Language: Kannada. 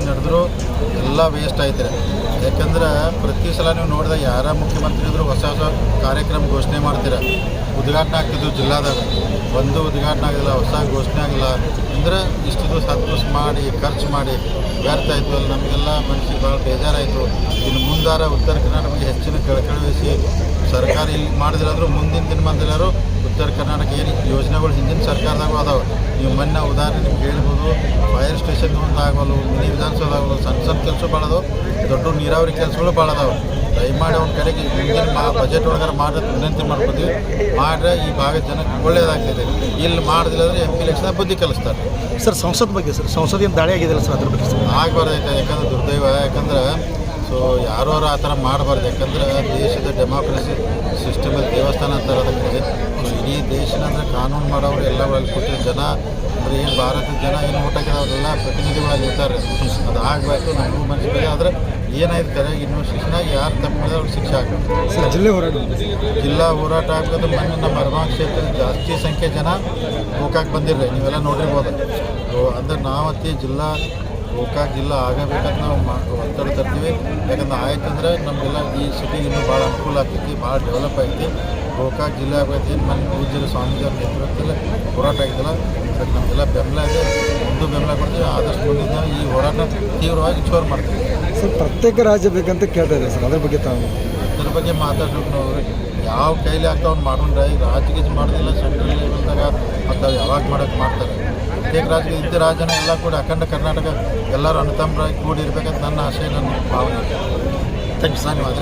ಎಲೆಕ್ಷನ್ ನಡೆದ್ರು ಎಲ್ಲ ವೇಸ್ಟ್ ಆಯ್ತಾರೆ ಯಾಕಂದ್ರೆ ಪ್ರತಿ ಸಲ ನೀವು ನೋಡಿದ ಯಾರ ಮುಖ್ಯಮಂತ್ರಿ ಇದ್ರು ಹೊಸ ಹೊಸ ಕಾರ್ಯಕ್ರಮ ಘೋಷಣೆ ಮಾಡ್ತೀರ. ಉದ್ಘಾಟನೆ ಆಗ್ತಿದ್ದು ಜಿಲ್ಲಾದಾಗ. ಒಂದು ಉದ್ಘಾಟನೆ ಆಗಿಲ್ಲ, ಹೊಸ ಘೋಷಣೆ ಆಗಿಲ್ಲ. ಅಂದ್ರೆ ಇಷ್ಟು ದಿವಸ ಹತ್ತು ಮಾಡಿ, ಖರ್ಚು ಮಾಡಿ ವ್ಯರ್ಥ ಆಯಿತು ಅಲ್ಲಿ ನಮಗೆಲ್ಲ ಮನಸ್ಸಿಗೆ ಭಾಳ ಬೇಜಾರಾಯಿತು. ಇನ್ನು ಮುಂದಾರ ಉತ್ತರ ಕರ್ನಾಟಕಕ್ಕೆ ಹೆಚ್ಚಿನ ಕಳಕಳಿ ಸರ್ಕಾರ ಇಲ್ಲಿ ಮಾಡಿದ್ರಂದ್ರೆ ಮುಂದಿನ ದಿನಮಾನದಲ್ಲಾರು ಉತ್ತರ ಕರ್ನಾಟಕ ಏನು ಯೋಜನೆಗಳು ಹಿಂದಿನ ಸರ್ಕಾರದಾಗ ಅದಾವೆ. ನೀವು ಮೊನ್ನೆ ಉದಾಹರಣೆ ನಿಮ್ಗೆ ಹೇಳ್ಬೋದು ಫೈರ್ ಸ್ಟೇಷನ್ ಒಂದು ಆಗಲು ಮಿನಿ ವಿಧಾನಸೌಧ ಆಗಲು ಸಣ್ಣ ಸಣ್ಣ ಕೆಲಸ ಭಾಳ ಅದಾವೆ. ದೊಡ್ಡ ನೀರಾವರಿ ಕೆಲಸಗಳು ಭಾಳ ಅದಾವೆ. ದಯಮಾಡಿ ಅವ್ನ ಕಡೆಗೆ ಮುಂದಿನ ಬಜೆಟ್ ಒಳಗಾರ ಮಾಡೋದು ವಿನಂತಿ ಮಾಡ್ಕೊತೀವಿ. ಮಾಡ್ರೆ ಈ ಭಾಗದ ಜನಕ್ಕೆ ಒಳ್ಳೇದಾಗ್ತದೆ. ಇಲ್ಲಿ ಮಾಡಿದಿಲ್ಲ ಅಂದರೆ ಎಂ ಪಿ ಎಲೆಕ್ಷನ್ ಬುದ್ಧಿ ಕಲಿಸ್ತಾರೆ. ಸರ್ ಸಂಸತ್ ಬಗ್ಗೆ ಸರ್ ಸಂಸದೀಯ ದಾಳಿ ಆಗಿದೆಯಲ್ಲ ಸರ್ ಅದ್ರ ಬಗ್ಗೆ ಆಗಬಾರ್ದೈತೆ ಯಾಕಂದ್ರೆ ದುರ್ದೈವ. ಯಾಕಂದ್ರೆ ಸೊ ಯಾರು ಆ ಥರ ಮಾಡಬಾರ್ದು. ಯಾಕಂದ್ರೆ ದೇಶದ ಡೆಮಾಕ್ರೆಸಿ ಸಿಸ್ಟಮಲ್ಲಿ ದೇವಸ್ಥಾನ ಅಂತ ಅದಕ್ಕೆ ಸೊ ಇಡೀ ದೇಶನ ಅಂದ್ರೆ ಕಾನೂನು ಮಾಡೋರು ಎಲ್ಲ ಒಳಗೆ ಕೊಟ್ಟಿರೋ ಜನ ಅಂದರೆ ಏನು ಭಾರತದ ಜನ ಏನು ಊಟಕ್ಕೆ ಅವರೆಲ್ಲ ಪ್ರತಿನಿಧಿಗಳಲ್ಲಿ ಇರ್ತಾರೆ. ಅದು ಆಗಬೇಕು ನಮಗೂ ಮನಸ್ಸಿಗೆ ಆದರೆ ಏನಾಯ್ತು ಕರೆ ಇನ್ವೆಸ್ಟಿಷನಾಗಿ ಯಾರು ತಪ್ಪು ಮಾಡಿದ್ರೆ ಅವ್ರಿಗೆ ಶಿಕ್ಷೆ ಆಗಬೇಕು. ಸರ್ ಜಿಲ್ಲೆ ಹೋರಾಟ ಜಿಲ್ಲಾ ಹೋರಾಟ ಆಗೋದು ಮೊನ್ನೆ ನಮ್ಮ ಅರಮಾ ಕ್ಷೇತ್ರದ ಜಾಸ್ತಿ ಸಂಖ್ಯೆ ಜನ ಗೋಕಾಕ್ ಬಂದಿರ್ರಿ. ನೀವೆಲ್ಲ ನೋಡಿರ್ಬೋದು. ಸೊ ಅಂದ್ರೆ ನಾವತ್ತಿ ಜಿಲ್ಲಾ ಗೋಕಾಕ್ ಜಿಲ್ಲಾ ಆಗಬೇಕಂತ ನಾವು ಮಾ ಒತ್ತಡ ತರ್ತೀವಿ. ಯಾಕಂದ್ರೆ ಆಯ್ತಂದ್ರೆ ನಮಗೆಲ್ಲ ಈ ಸಿಟಿಗೆ ಇನ್ನೂ ಭಾಳ ಅನುಕೂಲ ಆಗ್ತೈತಿ ಭಾಳ ಡೆವಲಪ್ ಆಗ್ತೈತಿ ಗೋಕಾಕ್ ಜಿಲ್ಲೆ ಆಗೈತಿ ಮನೆ ಪೂಜ್ಯರ ಸ್ವಾಮೀಜಿಯವ್ರ ನೇತೃತ್ವದಲ್ಲಿ ಹೋರಾಟ ಆಗಿದ್ದಲ್ಲ ಅದಕ್ಕೆ ನಮಗೆಲ್ಲ ಬೆಂಬಲ ಇದೆ. ಒಂದು ಬೆಂಬಲ ಕೊಡ್ತೀವಿ ಆದಷ್ಟು ಮುಂದಿನ ಈ ಹೋರಾಟ ತೀವ್ರವಾಗಿ ಜೋರು ಮಾಡ್ತೀವಿ. ಸರ್ ಪ್ರತ್ಯೇಕ ರಾಜ್ಯ ಬೇಕಂತ ಕೇಳ್ತಾ ಸರ್ ಅದ್ರ ಬಗ್ಗೆ ತಾವು? ಅದ್ರ ಬಗ್ಗೆ ಮಾತಾಡ್ಬೇಕು ನಾವು. ಯಾವ ಕೈಲಿ ಆಗ್ತಾವ್ ಮಾಡೋಣ ಈಗ ರಾಜಕೀಯ ಮಾಡೋದಿಲ್ಲ ಸೆಂಟ್ರಲ್ ಯಾವಾಗ ಮಾಡೋಕ್ಕೆ ಮಾಡ್ತಾರೆ. ಪ್ರತ್ಯೇಕ ರಾಜ್ಯ ಇದ್ದ ರಾಜನ ಎಲ್ಲ ಕೂಡ. ಅಖಂಡ ಕರ್ನಾಟಕ ಎಲ್ಲರೂ ಅನುತಂಬರಾಗಿ ಕೂಡಿರ್ಬೇಕಂತ ನನ್ನ ಆಶಯ ನನ್ನ ಭಾವನೆ. ಥ್ಯಾಂಕ್ಸ್ ಧನ್ಯವಾದ